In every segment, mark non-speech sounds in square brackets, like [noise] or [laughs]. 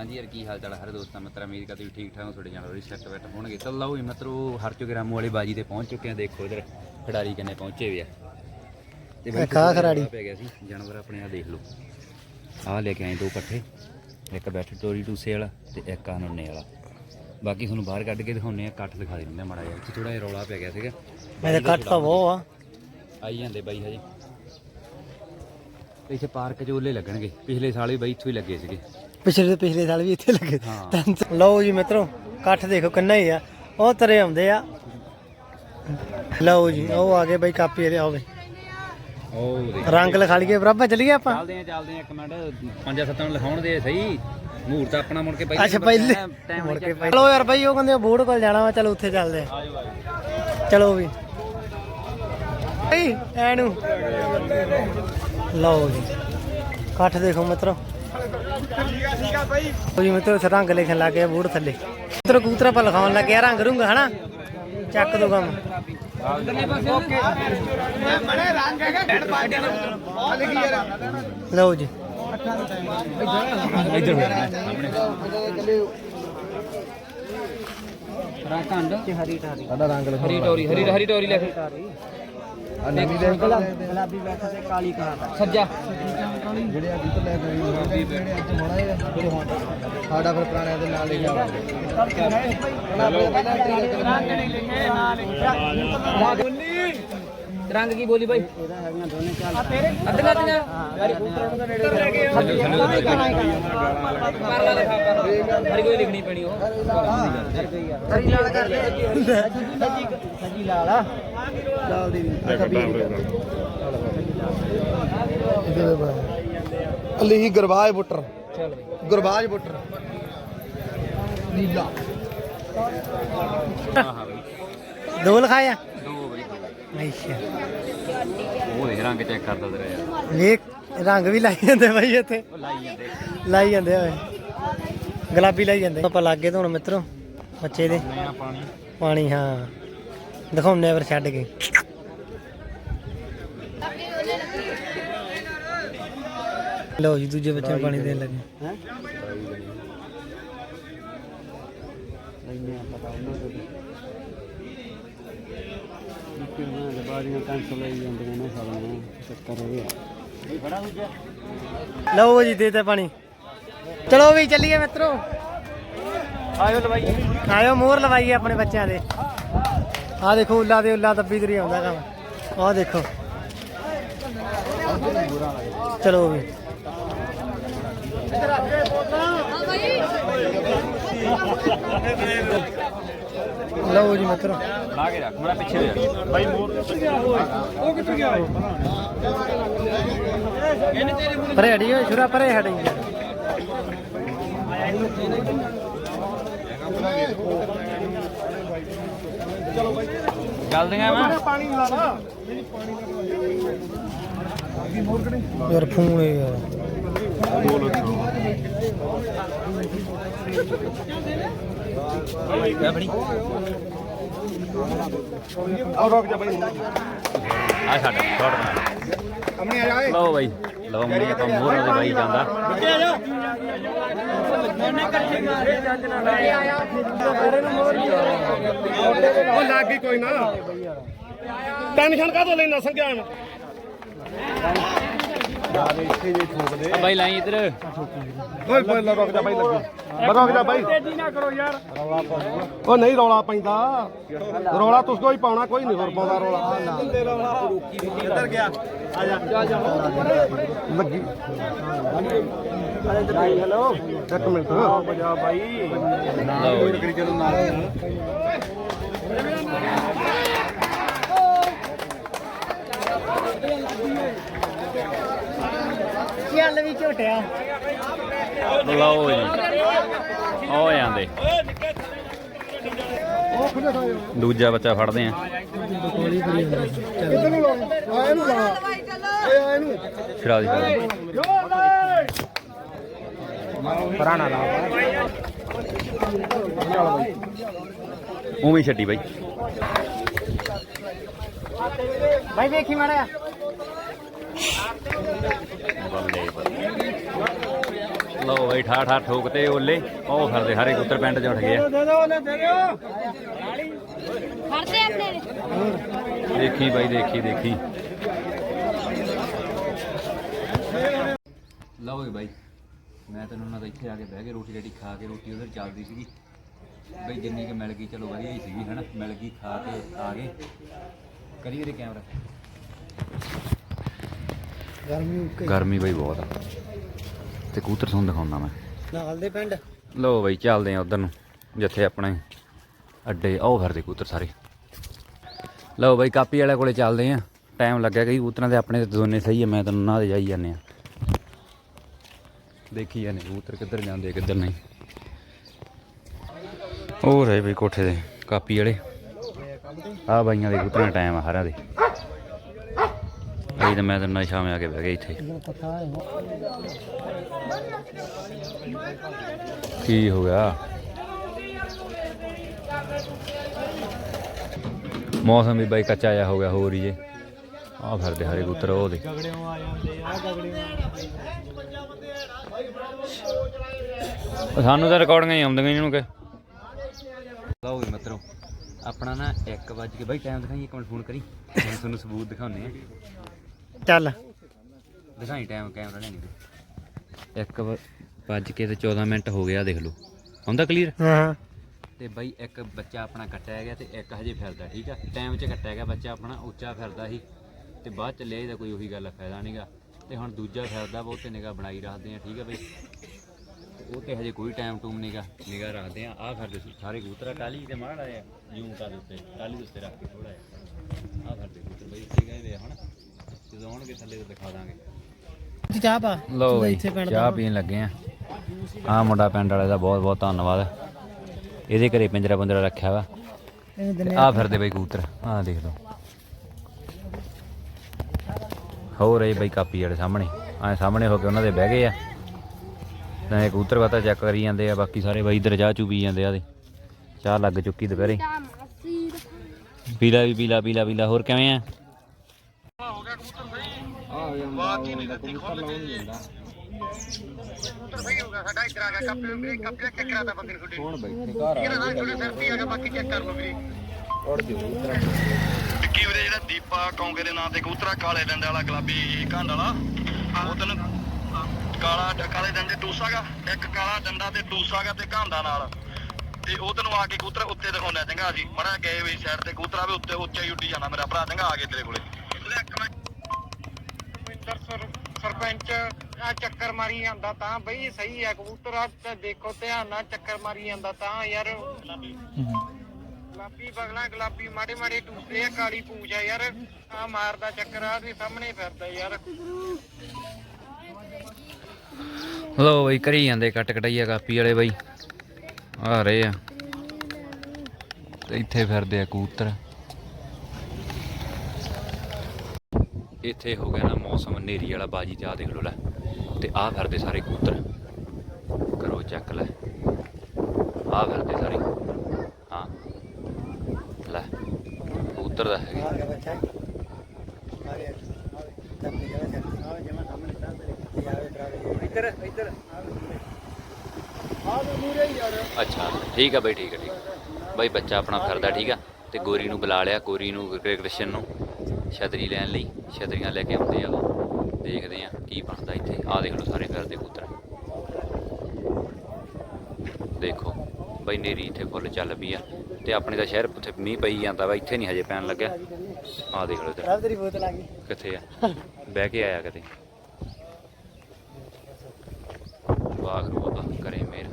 ਹਾਂਜੀ ਯਾਰ ਕੀ ਹਾਲ ਚਾਲ ਹੈ ਹਰ ਦੋਸਤਾਂ ਮਿੱਤਰਾਂ ਉਮੀਦ ਕਰਦੇ ਵੀ ਠੀਕ ਠਾਕ ਹੋ ਤੁਹਾਡੇ ਜਾਨਵਰ ਵੀ ਸੈੱਟ ਵੈਟ ਹੋਣਗੇ। ਤਾਂ ਲਓ ਜੀ ਮਿੱਤਰੋ ਹਰਚੋ ਗ੍ਰਾਮੋ ਵਾਲੀ ਬਾਜੀ ਤੇ ਪਹੁੰਚ ਚੁੱਕੇ ਆ ਦੇਖੋ ਇਧਰ ਖਿਡਾਰੀ ਕਿੰਨੇ ਪਹੁੰਚੇ ਵੀ ਆ। ਤੇ ਬਾਈ ਕੁਛ ਖਿਡਾਰੀ। ਪੈ ਗਿਆ ਸੀ ਜਾਨਵਰ ਆਪਣੇ ਆ ਦੇਖ ਲਓ। ਆਹ ਲੈ ਕੇ ਆਏ ਦੋ ਇਕੱਠੇ ਇੱਕ ਬੈਠ ਟੋਰੀ ਟੂਸੇ ਵਾਲਾ ਤੇ ਇੱਕ ਆ ਨੁੰਨੇ ਵਾਲਾ। ਬਾਕੀ ਤੁਹਾਨੂੰ ਬਾਹਰ ਕੱਢ ਕੇ ਦਿਖਾਉਨੇ ਆ ਕੱਠ ਦਿਖਾ ਦਿੰਦੇ ਮਾੜਾ ਜਿਹਾ। ਥੋੜਾ ਜਿਹਾ ਰੌਲਾ ਪੈ ਗਿਆ ਸੀਗਾ। ਮੇਰੇ ਕੱਟ ਤਾਂ ਬਹੁਤ ਆ। ਆਈ ਜਾਂਦੇ ਬਾਈ ਹਜੇ। ਤੇ ਇੱਥੇ ਪਾਰਕ 'ਚ ਲੱਗਣਗੇ। ਪਿਛਲੇ ਸਾਲ ਵੀ ਬਾਈ ਇੱਥੋਂ ਹੀ ਲੱਗੇ ਸੀਗੇ। ਪਿਛਲੇ ਤੋਂ ਪਿਛਲੇ ਸਾਲ ਵੀ ਇੱਥੇ ਲੱਗੇ। ਸੌ- ਲਓ ਜੀ ਮਿੱਤਰੋ ਕੱਠ ਦੇਖੋ ਕਿੰਨਾ ਹੀ ਆ। ਉਹ ਤਰੇ ਆਉਂਦੇ ਆ। ਲਓ ਜੀ ਉਹ ਆ ਗਏ ਬਈ ਕਾਪੀ ਇਹਦੇ ਦੇਖ। ਰੰਗ ਲਿਖਾ ਲਈਏ ਬਰਾਬਰ ਚੱਲੀਏ ਆਪਾਂ। ਚੱਲਦੇ ਆ ਚੱਲਦੇ ਆ ਇੱਕ ਮਿੰਟ। ਪੰਜਾਂ ਸੱਤਾਂ ਨੂੰ ਲਿਖਾਉਣ ਦੇ ਸਹੀ। ਮਹੂਰਤ ਆਪਣਾ ਮੁੜ ਕੇ ਪਹਿਲੇ ਅੱਛਾ ਪਹਿਲੇ ਟਾਈਮ ਮੁੜ ਕੇ ਪਹਿਲੇ। ਚਲੋ ਯਾਰ ਬਈ ਉਹ ਕਹਿੰਦੇ ਬੋਰਡ ਕੋਲ ਜਾਣਾ ਵਾ ਚਲੋ ਉੱਥੇ ਚੱਲਦੇ ਆ। ਚਲੋ ਵੀ। ਬਈ ਐਨੂੰ। ਲਓ ਜੀ। ਕੱਠ ਦੇਖੋ ਮਿੱਤਰੋ। ਉਹ ਜੀ ਮਿੱਤਰੋ ਇੱਥੇ ਰੰਗ ਲਿਖਣ ਲੱਗ ਗਿਆ ਬੋਰਡ ਥੱਲੇ। ਮਿੱਤਰੋ ਕਬੂਤਰ ਆਪਾਂ ਲਿਖਾਉਣ ਲੱਗੇ ਆ ਰੰਗ ਰੁੰਗ ਹਨਾ? ਚੱਕ ਦੋ ਕੰਮ। ਲਓ ਜੀ। ਇੱਧਰ ਰਾਕੰਡ ਹਰੀ ਠਾਰੀ ਸਾਡਾ ਰੰਗ ਲਿਖ ਹਰੀ ਟੋਰੀ ਹਰੀ ਹਰੀ ਟੋਰੀ ਲਿਖ। ਗੁਲਾਬੀ ਬੈਠਾ ਤੇ ਕਾਲੀ ਕਹਾ ਸੱਜਾ। ਜਿਹੜੇ ਅੱਜ ਤੋਂ ਲੈ ਕੇ ਗੁਲਾਬੀ ਬੈਠਾ ਹੋਣਾ ਹੈ ਸਾਡਾ ਫਿਰ ਪੁਰਾਣਿਆਂ ਦੇ ਨਾਲ ਲਿਖਿਆ ਰੰਗ ਕੀ ਬੋਲੀ ਬਾਈ? ਅੱਧੀਆਂ ਅੱਧੀਆਂ। ਪਰਲਾ ਲਿਖਾ ਪਰਲਾ ਹਰੀ ਕੋਈ ਲਿਖਣੀ ਪੈਣੀ ਉਹ। ਸੱਜੀ ਲਾਲ ਆ ਲਾਲ ਦੀ ਅਲੀ ਹੀ ਗਰਵਾਜ ਬੁੱਟਰ। ਚੱਲ ਗੁਰਬਾਜ ਬੁੱਟਰ। ਨੀਲਾ। ਬਾਈ ਦੋ ਲਿਖਾਇਆ ਦੋ ਬਾਈ ਅੱਛਾ। ਉਹ ਦੇਖ ਰੰਗ ਚੈੱਕ ਕਰਦਾ ਤੇਰਾ ਯਾਰ। ਵੇਖ ਰੰਗ ਵੀ ਲਾਈ ਜਾਂਦੇ ਬਾਈ ਇੱਥੇ। ਉਹ ਲਾਈ ਜਾਂਦੇ। ਲਾਈ ਜਾਂਦੇ ਓਏ ਗੁਲਾਬੀ ਲਾਈ ਜਾਂਦੇ। ਆਪਾਂ ਲੱਗੇ ਤੋਂ ਹੁਣ ਮਿੱਤਰੋ ਬੱਚੇ ਦੇ। ਪਾਣੀ। ਪਾਣੀ ਹਾਂ। ਦਿਖਾਉਣੇ ਫਿਰ ਛੱਡ ਕੇ। ਲਓ ਜੀ ਦੂਜੇ ਬੱਚੇ ਨੂੰ ਪਾਣੀ ਦੇਣ ਲੱਗੇ। ਹੈ? ਲਓ ਜੀ ਦੇ ਤੇ ਪਾਣੀ। ਚਲੋ ਵੀ ਚੱਲੀਏ ਮਿੱਤਰੋ। ਆਇਓ ਲਵਾਈ। ਆਇਓ ਮੋਹਰ ਲਵਾਈਏ ਆਪਣੇ ਬੱਚਿਆਂ ਦੇ। ਆਹ ਦੇਖੋ ਉੱਲਾ ਦੇ ਉੱਲਾ ਦੱਬੀ ਤਰੀ ਆਉਂਦਾ ਕੰਮ। ਆਹ ਦੇਖੋ। ਚਲੋ ਵੀ। ਲਓ ਜੀ ਮਿੱਤਰੋ। ਲਾ ਕੇ ਰੱਖ ਮੇਰਾ ਪਿੱਛੇ ਹੋ ਜਾ ਬਾਈ ਪਰੇ ਹਟੀ ਓਏ ਛੁਰਾ ਪਰੇ ਹਟੀ। ਚੱਲਦੀਆਂ ਮੈਂ। ਯਾਰ ਫੋਨ ਇਹ ਯਾਰ ਆ ਛੱਡ ਛੋੜ ਬਣਾ। ਲਓ ਬਾਈ ਲਓ ਮਣੀ ਆਪਾਂ ਮੋਹਰ ਦੇ ਬਾਈ ਜਾਂਦਾ। ਉਹ ਲੱਗ ਗਈ ਕੋਈ ਨਾ। ਟੈਨਸ਼ਨ ਕਾਹਤੋਂ ਲੈਣਾ ਸੰਗਿਆਨ? ਆ ਬਾਈ ਲਾਈ ਇੱਧਰ। ਓਏ ਓਏ ਲਾ ਰੁਕ ਜਾ ਬਾਈ ਲੱਗੀ। ਰੁਕ ਜਾ ਬਾਈ। ਤੇਜ਼ੀ ਨਾ ਕਰੋ ਯਾਰ। ਉਹ ਨਹੀਂ ਰੌਲਾ ਪੈਂਦਾ। ਰੌਲਾ ਤੁਸੀਂ ਕੋਈ ਪਾਉਣਾ ਕੋਈ ਨਹੀਂ ਹੋਰ ਪਾਉਂਦਾ ਰੌਲਾ। ਕਿੱਧਰ ਗਿਆ। ਆ ਜਾ। ਲੱਗੀ। ਹੈਲੋ। ਇੱਕ ਮਿੰਟ। ਬਜਾ ਬਾਈ। ਲਓ ਜੀ। ਚਲੋ ਨਾਲ। ਚੱਲ ਵੀ ਝੋਟਿਆ। ਲਓ ਜੀ। ਹੋ ਜਾਂਦੇ ਦੂਜਾ ਬੱਚਾ ਫੜਦੇ ਆ। ਕਿੱਧਰ ਨੂੰ ਲਾਉਣਾ ਆ ਇਹਨੂੰ ਲਾ ਓਏ ਆ ਇਹਨੂੰ। ਛੜਾ ਦੀ। ਪੁਰਾਣਾ ਲਾ ਉਵੇਂ ਹੀ ਛੱਡੀ ਬਾਈ। ਬਾਈ ਵੇਖੀ ਮਾੜਾ ਬੱਲੇ ਬੱਲੇ ਲਓ ਬਈ ਠਾ ਠਾ ਠੋਕ ਤੇ ਓਲੇ। ਉਹ ਫਿਰਦੇ ਸਾਰੇ ਕਬੂਤਰ ਪਿੰਡ ਚ ਉੱਠ ਗਏ ਆ। ਫੜਦੇ ਆਪਣੇ। ਦੇਖੀ ਬਾਈ ਦੇਖੀ ਦੇਖੀ। ਲਓ ਵੀ ਬਾਈ ਮੈਂ ਤੈਨੂੰ ਉਹਨਾਂ ਦਾ ਇੱਥੇ ਆ ਕੇ ਬਹਿ ਕੇ ਰੋਟੀ ਰੇਟੀ ਖਾ ਕੇ ਰੋਟੀ ਉਧਰ ਚੱਲਦੀ ਸੀਗੀ। ਬਈ ਜਿੰਨੀ ਕਿ ਮਿਲ ਗਈ ਚਲੋ ਵਧੀਆ ਹੀ ਸੀਗੀ ਹਨਾ? ਮਿਲ ਗਈ ਖਾ ਕੇ ਆ ਗਏ। ਕਰੀਏ ਦੇ ਕੈਮਰਾ। ਗਰਮੀ ਬਈ ਬਹੁਤ ਆ। ਤੇ ਕਬੂਤਰ ਤੁਹਾਨੂੰ ਦਿਖਾਉਂਦਾ ਮੈਂ। ਨਾਲ ਦੇ ਪਿੰਡ। ਲਓ ਬਈ ਚੱਲਦੇ ਆ ਉਧਰ ਨੂੰ ਜਿੱਥੇ ਆਪਣੇ ਅੱਡੇ ਉਹ ਫਿਰਦੇ ਕਬੂਤਰ ਸਾਰੇ। ਲਓ ਬਈ ਕਾਪੀ ਵਾਲੇ ਕੋਲੇ ਚੱਲਦੇ ਆ ਟਾਈਮ ਲੱਗਿਆ ਕਈ ਕਬੂਤਰਾਂ ਦੇ ਆਪਣੇ ਦੋਨੇ ਸਹੀ ਆ ਮੈਂ ਤੈਨੂੰ ਨਾ ਦੇ ਜਾਈ ਜਾਂਦੇ ਆ ਦੇਖੀ ਜਾਂਦੇ ਕਬੂਤਰ ਕਿੱਧਰ ਜਾਂਦੇ ਕਿੱਧਰ ਨਹੀਂ। ਉਹ ਰਹੇ ਬਈ ਕੋਠੇ ਦੇ ਕਾਪੀ ਵਾਲੇ। ਆ ਬਾਈਆਂ ਦੇ ਕਬੂਤਰਾਂ ਦਾ ਟਾਈਮ ਆ ਸਾਰਿਆਂ ਦੇ। ਅਈ ਤਾਂ ਮੈਂ ਤੈਨੂੰ ਨਾਲ ਸ਼ਾਮੇ ਆ ਕੇ ਬਹਿ ਗਿਆ ਇੱਥੇ। ਕੀ ਹੋ ਗਿਆ? ਮੌਸਮ ਵੀ ਬਾਈ ਕੱਚਾ ਜਿਹਾ ਹੋ ਗਿਆ ਹੋਰ ਹੀ ਜੇ। ਆ ਫਿਰਦੇ ਹਰੇ ਕਬੂਤਰ, ਉਹ ਗਗੜਿਓਂ ਆ ਜਾਂਦੇ ਆ ਗਗੜਿਓਂ ਸਾਨੂੰ ਤਾਂ ਰਿਕਾਰਡਿੰਗਾਂ ਹੀ ਆਉਂਦੀਆਂ ਇਹਨਾਂ ਨੂੰ ਕਿ। ਲਓ ਵੀ ਮਿੱਤਰੋ, ਆਪਣਾ ਨਾ 1 ਵਜ ਕੇ ਬਾਈ ਟਾਈਮ ਦਿਖਾਈ ਇੱਕ ਮਿੰਟ ਫੋਨ ਕਰੀ। ਤੁਹਾਨੂੰ ਸਬੂਤ ਦਿਖਾਉਂਦੇ ਆ ਚੱਲ। ਦਿਖਾਈ ਟਾਈਮ ਕੈਮਰਾ ਲੈਣੀ ਤੇ 1 ਵਜ ਕੇ ਤੇ 14 ਮਿੰਟ ਹੋ ਗਿਆ ਦੇਖ ਲਓ। ਹੁੰਦਾ ਕਲੀਅਰ ਹਾਂ। ਤੇ ਬਾਈ ਇੱਕ ਬੱਚਾ ਆਪਣਾ ਕੱਟਿਆ ਗਿਆ ਤੇ ਇੱਕ ਹਜੇ ਫਿਰਦਾ ਠੀਕ ਆ? ਟਾਈਮ 'ਚ ਕੱਟਿਆ ਗਿਆ ਬੱਚਾ ਆਪਣਾ ਉੱਚਾ ਫਿਰਦਾ ਸੀ। ਤੇ ਬਾਅਦ ਚ ਲਿਆ ਇਹਦਾ ਕੋਈ ਉਹੀ ਗੱਲ ਫਾਇਦਾ ਨਹੀਂਗਾ ਤੇ ਹੁਣ ਦੂਜਾ ਫਿਰਦਾ ਬਹੁਤ ਤੇ ਨਿਗਾ ਬਣਾਈ ਰੱਖਦੇ ਆ ਠੀਕ ਆ ਬਈ? ਉਹ ਤੇ ਹਜੇ ਕੋਈ ਟਾਈਮ ਟੂਮ ਨਹੀਂਗਾ ਨਿਗਾ ਰੱਖਦੇ ਆ ਆ ਫਿਰਦੇ ਸਾਰੇ ਕਬੂਤਰ ਕਾਲੀ ਤੇ ਮਾੜਾ ਆ ਜੂਮ ਕਰ ਉੱਤੇ ਕਾਲੀ ਦੇ ਉੱਤੇ ਰੱਖ ਕੇ ਥੋੜਾ ਜਿਹਾ। ਆ ਫਿਰਦੇ ਕਬੂਤਰ ਬਈ ਇੱਥੇ ਗਏ ਵੇ ਆ ਹੁਣ ਜਦੋਂ ਆਉਣਗੇ ਥੱਲੇ ਤੇ ਦਿਖਾ ਦਾਂਗੇ। ਚਾਹ ਪਾ। ਲਓ ਬਈ ਇੱਥੇ ਪਿੰਡ ਚਾਹ ਪੀਣ ਲੱਗੇ ਆ। ਆ ਮੁੰਡਾ ਪਿੰਡ ਵਾਲੇ ਦਾ ਬਹੁਤ ਬਹੁਤ ਧੰਨਵਾਦ। ਇਹਦੇ ਘਰੇ ਪਿੰਜਰਾ ਪੰਜਰਾ ਰੱਖਿਆ ਵਾ। ਆ ਫਿਰਦੇ ਬਈ ਕਬੂਤਰ। ਆ ਦੇਖ ਲਓ। ਹੋ ਰਹੀ ਬਈ ਕਾਪੀ ਵਾਲੇ ਸਾਹਮਣੇ। ਆ ਸਾਹਮਣੇ ਹੋ ਕੇ ਉਹਨਾਂ ਦੇ ਬਹਿ ਗਏ ਆ। ਤਾਂ ਇਹ ਕਬੂਤਰ ਵਾਤਾ ਚੈੱਕ ਕਰੀ ਜਾਂਦੇ ਆ ਬਾਕੀ ਸਾਰੇ ਬਈ ਇਧਰ ਚਾਹ ਚੂ ਪੀ ਜਾਂਦੇ ਆ ਦੇ ਚਾਹ ਲੱਗ ਚੁੱਕੀ ਦੁਪਹਿਰੇ। ਪੀਲਾ ਵੀ ਪੀਲਾ ਪੀਲਾ ਪੀਲਾ। ਹੋਰ ਕਿਵੇਂ ਆ? ਵਿੱਕੀ ਵੀਰੇ ਜਿਹੜਾ ਦੀਪਾ ਕੌਂਗੇ ਦੇ ਨਾਂ ਤੇ ਕਬੂਤਰਾ ਕਾਲੇ ਡੰਡੇ ਵਾਲਾ ਗੁਲਾਬੀ ਘੰਡ ਵਾਲਾ ਉਹ ਤੈਨੂੰ ਕਾਲਾ ਡ- ਕਾਲੇ ਡੰਡੇ ਟੂਸਾਗਾ ਇੱਕ ਕਾਲਾ ਡੰਡਾ ਤੇ ਟੂਸਾਗਾ ਤੇ ਘਾਂਦਾ ਨਾਲ ਤੇ ਉਹ ਤੈਨੂੰ ਆ ਕੇ ਕਬੂਤਰ ਉੱਤੇ ਦਿਖਾਉਂਦਾ ਚੰਗਾ। ਜੀ ਮੜਾ ਗਏ ਵੀ ਸਾਈਡ ਤੇ ਕਬੂਤਰਾ ਵੀ ਉੱਤੇ ਉੱਚਾ ਹੀ ਉੱਡੀ ਜਾਣਾ ਮੇਰਾ ਭਰਾ ਚੰਗਾ ਆ ਕੇ ਤੇਰੇ ਕੋਲੇ ਸਰ, ਸਰਪੰਚ ਆ ਚੱਕਰ ਮਾਰੀ ਜਾਂਦਾ ਤਾਂ ਬਈ ਸਹੀ ਆ, ਕਬੂਤਰ ਆ, ਤੇ ਦੇਖੋ ਧਿਆਨ ਨਾਲ ਚੱਕਰ ਮਾਰੀ ਜਾਂਦਾ ਤਾਂ ਯਾਰ। ਗੁਲਾਬੀ ਬਗਲਾ, ਗੁਲਾਬੀ ਮਾੜੇ ਮਾੜੇ ਟੂਸੇ ਆ, ਕਾਲੀ ਪੂਛ ਆ ਯਾਰ। ਆ ਮਾਰਦਾ ਚੱਕਰ ਆ ਵੀ ਸਾਹਮਣੇ ਫਿਰਦਾ ਯਾਰ। ਲੋ ਬਈ, ਕਰੀ ਜਾਂਦੇ ਕੱਟ ਕਟਾਈਆ ਕਾਪੀ ਵਾਲੇ ਬਈ। ਆ ਰਹੇ ਆ। ਤੇ ਇੱਥੇ ਫਿਰਦੇ ਆ ਕਬੂਤਰ। ਇੱਥੇ ਹੋ ਗਿਆ ਨਾ ਮੌਸਮ ਹਨੇਰੀ ਵਾਲਾ ਬਾਜੀ ਤੇ ਆ ਦੇਖ ਲੋ ਲੈ ਤੇ ਆ ਫਿਰਦੇ ਸਾਰੇ ਕਬੂਤਰ। ਕਰੋ ਚੱਕ ਲੈ। ਆ ਫਿਰਦੇ ਸਾਰੇ। ਹਾਂ। ਲੈ ਕਬੂਤਰ ਦਾ ਕਰਾਵੇ ਇੱਧਰ ਇੱਧਰ। ਅੱਛਾ ਠੀਕ ਆ ਬਈ ਠੀਕ ਆ ਠੀਕ। ਬਈ ਬੱਚਾ ਆਪਣਾ ਫਿਰਦਾ ਠੀਕ ਆ। ਤੇ ਗੋਰੀ ਨੂੰ ਬੁਲਾ ਲਿਆ ਗੋਰੀ ਨੂੰ ਕ੍ਰਿ- ਕ੍ਰਿਸ਼ਨ ਨੂੰ। ਛਤਰੀ ਲੈਣ ਲਈ ਛਤਰੀਆਂ ਲੈ ਕੇ ਆਉਂਦੇ ਆ। ਉਹ ਦੇਖਦੇ ਆ ਕੀ ਬਣਦਾ ਇੱਥੇ। ਆ ਦੇਖ ਲਓ ਸਾਰੇ ਫਿਰਦੇ ਕਬੂਤਰ ਦੇਖੋ ਬਈ ਨੇਰੀ ਇੱਥੇ ਫੁੱਲ ਚੱਲ ਪਈ ਆ ਤੇ ਆਪਣੇ ਦਾ ਸ਼ਹਿਰ ਉੱਥੇ ਮੀਂਹ ਪਈ ਜਾਂਦਾ ਵਾ ਇੱਥੇ ਨਹੀਂ ਹਜੇ ਪੈਣ ਲੱਗਿਆ। ਆ ਦੇਖ ਲਓ ਇੱਧਰ। ਰਾਤ ਤੇਰੀ ਬੋਤਲ ਆ ਗਈ। ਕਿੱਥੇ ਆ? ਬਹਿ ਕੇ ਆਇਆ ਕਿਤੇ। ਵਾਹਿਗੁਰੂ ਬਾਬਾ ਕਰੇ ਮੇਰ।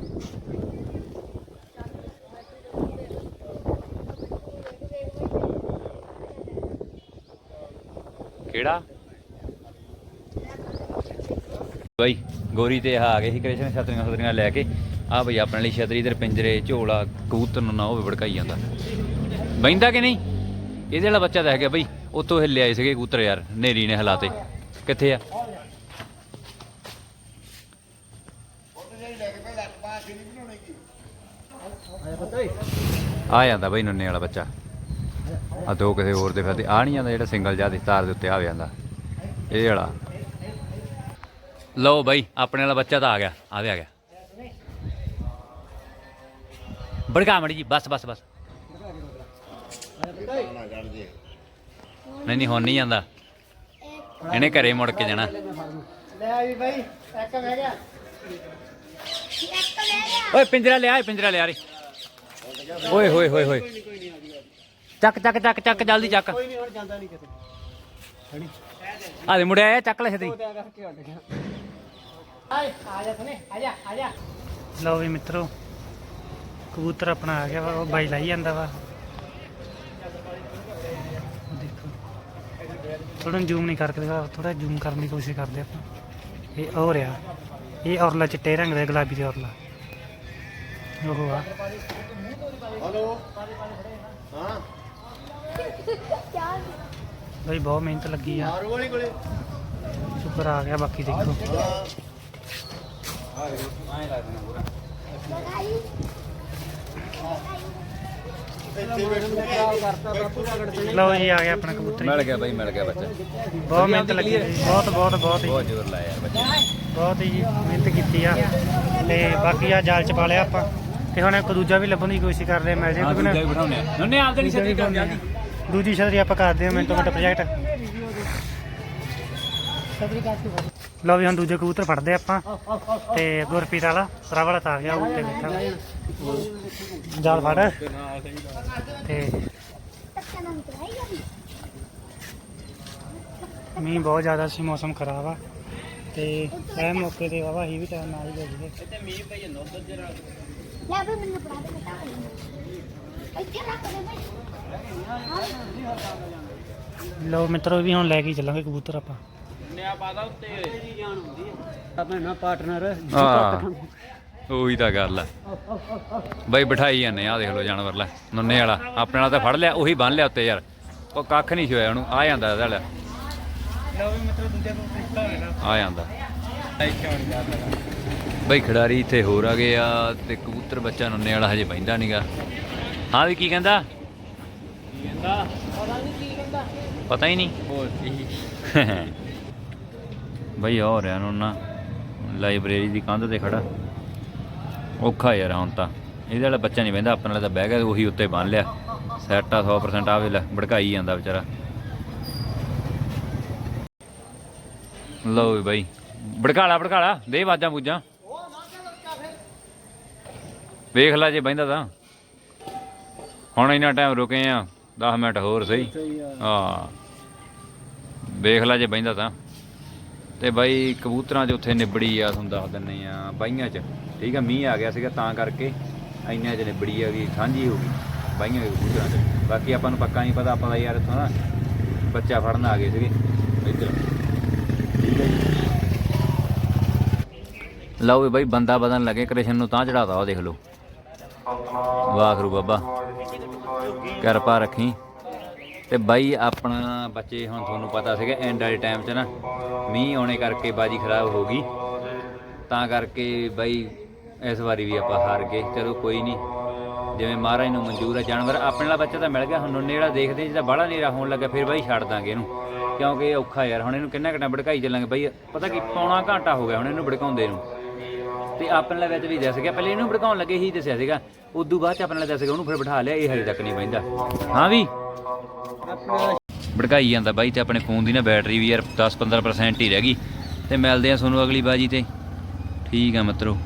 ਕਿਹੜਾ? ਬਈ, ਗੋਰੀ ਤੇ ਆ ਗਏ ਸੀ ਕ੍ਰਿਸ਼ਨ, ਛਤਰੀਆਂ ਛਤਰੀਆਂ ਲੈ ਕੇ। ਆ ਬਈ ਆਪਣੇ ਲਈ ਛਤਰੀ, ਇਧਰ ਪਿੰਜਰੇ, ਝੋਲਾ, ਕਬੂਤਰ ਨੂੰ ਨਾ ਹੋਵੇ ਭੜਕਾਈ ਜਾਂਦਾ। ਬੈਂਦਾ ਕਿ ਨਹੀਂ? ਇਹਦੇ ਵਾਲਾ ਬੱਚਾ ਤਾਂ ਹੈਗਾ ਬਈ, ਉੱਥੋਂ ਹਿੱਲੇ ਆਏ ਸੀਗੇ ਕਬੂਤਰ ਯਾਰ ਨੇਰੀ ਨੇ ਹਲਾਤੇ। ਕਿੱਥੇ ਆ? ਆ ਜਾਂਦਾ ਬਈ ਨੁੰਨੇ ਵਾਲਾ ਬੱਚਾ। ਆ ਦੋ ਕਿਸੇ ਹੋਰ ਦੇ ਫਿਰਦੇ। ਆ ਨਹੀਂ ਜਾਂਦਾ ਜਿਹੜਾ ਸਿੰਗਲ ਜਾਂ ਦੇ ਤਾਰ ਦੇ ਉੱਤੇ ਆ ਜਾਂਦਾ। ਇਹ ਵਾਲਾ। ਲਓ ਬਾਈ ਆਪਣੇ ਵਾਲਾ ਬੱਚਾ ਤਾਂ ਆ ਗਿਆ। ਆ ਵੀ ਆ ਗਿਆ। ਬੜਕਾ ਮੜੀ ਜੀ ਬਸ ਬਸ ਬਸ। ਨਹੀਂ ਨਹੀਂ ਹੁਣ ਨਹੀਂ ਜਾਂਦਾ। ਇਹਨੇ ਘਰੇ ਮੁੜ ਕੇ ਜਾਣਾ। ਲੈ ਵੀ ਬਾਈ ਇੱਕ ਬਹਿ ਗਿਆ। ਓਏ ਪਿੰਜਰਾ ਲਿਆ ਪਿੰਜਰਾ ਲਿਆ ਰੇ। ਓਏ ਹੋਏ ਹੋਏ ਹੋਏ। ਚੱਕ ਚੱਕ ਚੱਕ ਚੱਕ ਜਲਦੀ ਚੱਕ। ਕੋਈ ਨਹੀਂ ਹੁਣ ਜਾਂਦਾ ਨਹੀਂ ਕਿਤੇ। ਆ ਦੇ ਮੁੜਿਆ ਆਇਆ ਚੱਕ ਲੈ ਛੇਤੀ ਆਏ ਆ ਜਾ ਸਨੇ ਆ ਜਾ ਆ ਜਾ। ਲਓ ਵੀ ਮਿੱਤਰੋ ਕਬੂਤਰ ਆਪਣਾ ਆ ਗਿਆ ਵਾ ਉਹ ਬਾਈ ਲਾਈ ਜਾਂਦਾ ਵਾ। ਉਹ ਦੇਖੋ। ਥੋੜਾ ਜ਼ੂਮ ਨਹੀਂ ਕਰਕੇ ਦਿਖਾ ਥੋੜਾ ਜ਼ੂਮ ਕਰਨ ਦੀ ਕੋਸ਼ਿਸ਼ ਕਰਦੇ ਆਪਾਂ। ਇਹ ਹੋ ਰਿਹਾ ਇਹ ਔਰਲਾ ਚਿੱਟੇ ਰੰਗ ਦਾ ਗੁਲਾਬੀ ਤੇ ਔਰਲਾ। ਉਹ ਆ। ਬਈ ਬਹੁਤ ਮਿਹਨਤ ਲੱਗੀ ਆ। ਸ਼ੁਕਰ ਆ ਗਿਆ ਬਾਕੀ ਦੇਖੋ। ਲਓ ਜੀ ਆ ਗਿਆ ਆਪਣਾ ਕਬੂਤਰ। ਮਿਲ ਗਿਆ ਬਾਈ ਮਿਲ ਗਿਆ ਬੱਚਾ। ਬਹੁਤ ਮਿਹਨਤ ਲੱਗੀ ਹੈ ਜੀ, ਬਹੁਤ ਬਹੁਤ ਬਹੁਤ ਹੀ। ਬਹੁਤ ਜ਼ੋਰ ਲਾਇਆ ਬੱਚੇ ਬਹੁਤ ਹੀ ਮਿਹਨਤ ਕੀਤੀ ਆ। ਤੇ ਬਾਕੀ ਆ ਜਾਲ ਚ ਪਾ ਲਿਆ ਆਪਾਂ। ਤੇ ਹੁਣ ਇੱਕ ਦੂਜਾ ਵੀ ਲੱਭਣ ਦੀ ਕੋਸ਼ਿਸ਼ ਕਰਦੇ ਆ ਮਿਲ ਜੇ ਹਾਂ ਦੂਜਾ ਵੀ ਨੰਨੇ ਆਪਦੇ ਨਹੀਂ ਛੇਤੀ ਕਰ ਜਲਦੀ ਦੂਜੀ ਛਤਰੀ ਆਪਾਂ ਕਰਦੇ ਆ ਮਿੰਟੋ ਮਿੰਟ ਪ੍ਰੋਜੈਕਟ ਲਓ ਵੀ ਹੁਣ ਦੂਜੇ ਕਬੂਤਰ ਫੜਦੇ ਆਪਾਂ ਤੇ ਗੁਰਪ੍ਰੀਤ ਵਾਲਾ ਵਾਲਾ ਤਾਂ ਆ ਗਿਆ ਉੱਤੇ ਬੈਠਾ। ਜਾਲ ਫੜ। ਤੇ ਮੀਂਹ ਬਹੁਤ ਜ਼ਿਆਦਾ ਸੀ ਮੌਸਮ ਖਰਾਬ ਆ। ਤੇ ਇਹ ਮੌਕੇ ਤੇ ਵਾਵਾ ਹੀ ਵੀ ਟਾਈਮ ਨਾਲ ਹੀ ਗਏ। ਲੈ ਬਈ ਮੈਨੂੰ ਪੜਾ ਦੇ ਬਤਾ ਇੱਥੇ ਰੱਖ ਦੇ ਬਈ। ਲਓ ਮਿੱਤਰੋ ਵੀ ਹੁਣ ਲੈ ਕੇ ਹੀ ਚੱਲਾਂਗੇ ਕਬੂਤਰ ਆਪਾਂ। ਹਾਂ ਉਹੀ ਤਾਂ ਗੱਲ ਆ। ਬਾਈ ਬਿਠਾਈ ਜਾਂਦੇ ਆ ਦੇਖ ਲਓ ਜਾਨਵਰ ਲੈ ਨੁੰਨੇ ਵਾਲਾ। ਆਪਣੇ ਵਾਲਾ ਤਾਂ ਫੜ ਲਿਆ ਉਹੀ ਬੰਨ ਲਿਆ ਉੱਤੇ ਯਾਰ। ਉਹ ਕੱਖ ਨਹੀਂ ਛੋਇਆ ਉਹਨੂੰ ਆ ਜਾਂਦਾ ਇਹਦਾ ਲੈ ਲਓ ਵੀ ਮਿੱਤਰੋ ਦੂਜਾ ਕਬੂਤਰ ਇੱਥੇ ਹੋਏਗਾ ਆ ਜਾਂਦਾ। ਬਈ ਖਿਡਾਰੀ ਇੱਥੇ ਹੋਰ ਆ ਗਏ ਆ ਤੇ ਕਬੂਤਰ ਬੱਚਾ ਨੁੰਨੇ ਵਾਲਾ ਹਜੇ ਬੈਂਦਾ ਨਹੀਂਗਾ ਹਾਂ ਵੀ ਕੀ ਕਹਿੰਦਾ? ਪਤਾ ਹੀ ਨਹੀਂ। [laughs] ਬਈ ਹੋ ਰਿਹਾ ਨੁੰਨਾ ਲਾਇਬ੍ਰੇਰੀ ਦੀ ਕੰਧ ਤੇ ਖੜਾ। ਔਖਾ ਯਾਰ ਹੁਣ ਤਾਂ। ਇਹਦੇ ਵਾਲਾ ਬੱਚਾ ਨਹੀਂ ਬਹਿੰਦਾ ਆਪਣੇ ਵਾਲਾ ਤਾਂ ਬਹਿ ਗਿਆ ਉਹੀ ਉੱਤੇ ਬੰਨ ਲਿਆ। ਸੈੱਟ ਆ 100% ਆਵੇ ਲੈ ਭੜਕਾਈ ਜਾਂਦਾ ਵਿਚਾਰਾ। ਲਓ ਬਾਈ ਭੜਕਾਲਾ ਭੜਕਾਲਾ ਦੇ ਵਾਜਾਂ ਬੂਜਾਂ। ਵੇਖ ਲੈ ਜੇ ਬਹਿੰਦਾ ਤਾਂ। ਹੁਣ ਇੰਨਾ ਟਾਈਮ ਰੁਕੇ ਆ। 10 ਮਿੰਟ ਹੋਰ ਸਹੀ। ਹਾਂ। ਵੇਖ ਲੈ ਜੇ ਬਹਿੰਦਾ ਤਾਂ। ਤੇ ਬਾਈ ਕਬੂਤਰਾਂ 'ਚ ਉੱਥੇ ਨਿਬੜੀ ਆ ਤੁਹਾਨੂੰ ਦੱਸ ਦਿੰਨੇ ਆ ਬਾਈਆਂ 'ਚ। ਠੀਕ ਆ ਮੀਂਹ ਆ ਗਿਆ ਸੀਗਾ ਤਾਂ ਕਰਕੇ ਇੰਨਿਆਂ 'ਚ ਨਿਬੜੀ ਆ ਗਈ ਸਾਂਝੀ ਹੋ ਗਈ ਬਾਈਆਂ ਦੇ ਕਬੂਤਰਾਂ 'ਚ। ਬਾਕੀ ਆਪਾਂ ਨੂੰ ਪੱਕਾ ਨਹੀਂ ਪਤਾ ਆਪਾਂ ਦਾ ਯਾਰ ਇੱਥੋਂ ਨਾ ਬੱਚਾ ਫੜਨ ਆ ਗਏ ਸੀਗੇ। ਇੱਧਰ। ਠੀਕ ਹੈ ਜੀ। ਲਓ ਵੀ ਬਾਈ ਬੰਦਾ ਬਦਨ ਲੱਗੇ ਕ੍ਰਿਸ਼ਨ ਨੂੰ ਤਾਂ ਚੜਾਤਾ ਉਹ ਦੇਖ ਲਓ। ਵਾਖਰੂ ਬਾਬਾ। ਕਿਰਪਾ ਰੱਖੀ। ਤੇ ਬਾਈ ਆਪਣਾ ਬੱਚੇ ਹੁਣ ਤੁਹਾਨੂੰ ਪਤਾ ਸੀਗਾ ਐਂਡ ਵਾਲੇ ਟਾਈਮ 'ਚ ਨਾ, ਮੀਂਹ ਆਉਣੇ ਕਰਕੇ ਬਾਜੀ ਖਰਾਬ ਹੋ ਗਈ। ਤਾਂ ਕਰਕੇ ਬਾਈ ਇਸ ਵਾਰੀ ਵੀ ਆਪਾਂ ਹਾਰ ਗਏ। ਚਲੋ ਕੋਈ ਨਹੀਂ, ਜਿਵੇਂ ਮਹਾਰਾਜ ਨੂੰ ਮਨਜ਼ੂਰ ਹੈ ਜਾਨਵਰ ਆਪਣੇ ਵਾਲਾ ਬੱਚਾ ਤਾਂ ਮਿਲ ਗਿਆ, ਹੁਣ ਉਹਨੇ ਜਿਹੜਾ ਦੇਖਦੇ ਜਿਹਦਾ ਬਾਹਲਾ ਨੇਰਾ ਹੋਣ ਲੱਗਾ, ਫਿਰ ਬਾਈ ਛੱਡ ਦਾਂਗੇ ਇਹਨੂੰ। ਕਿਉਂਕਿ ਇਹ ਔਖਾ ਯਾਰ, ਹੁਣ ਇਹਨੂੰ ਕਿੰਨਾ ਘੰਟਾ ਭੜਕਾਈ ਚੱਲਾਂਗੇ ਬਾਈ, ਪਤਾ ਕੀ ਪੌਣਾ ਘੰਟਾ ਹੋ ਗਿਆ ਹੁਣ ਇਹਨੂੰ ਭੜਕਾਉਂਦੇ ਨੂੰ। ਤੇ ਆਪਣੇ ਵਾਲੇ ਵਿੱਚ ਵੀ ਦੱਸ ਗਿਆ, ਪਹਿਲੇ ਇਹਨੂੰ ਭੜਕਾਉਣ ਲੱਗੇ ਹੀ ਦੱਸਿਆ ਸੀਗਾ ਉਦੋਂ ਬਾਅਦ ਚ ਆਪਣੇ ਵਾਲੇ ਦੱਸ ਗਿਆ ਉਹਨੂੰ ਫਿਰ ਬਿਠਾ ਲਿਆ ਇਹ ਹਜੇ ਤੱਕ ਨਹੀਂ ਬਹਿੰਦਾ। ਹਾਂ ਵੀ? ਭੜਕਾਈ ਜਾਂਦਾ ਬਾਈ ਤੇ ਆਪਣੇ ਫੋਨ ਦੀ ਨਾ ਬੈਟਰੀ ਵੀ ਯਾਰ 10-15% ਹੀ ਰਹਿ ਗਈ। ਤੇ ਮਿਲਦੇ ਆ ਤੁਹਾਨੂੰ ਅਗਲੀ ਬਾਜੀ ਤੇ। ਠੀਕ ਆ ਮਿੱਤਰੋ।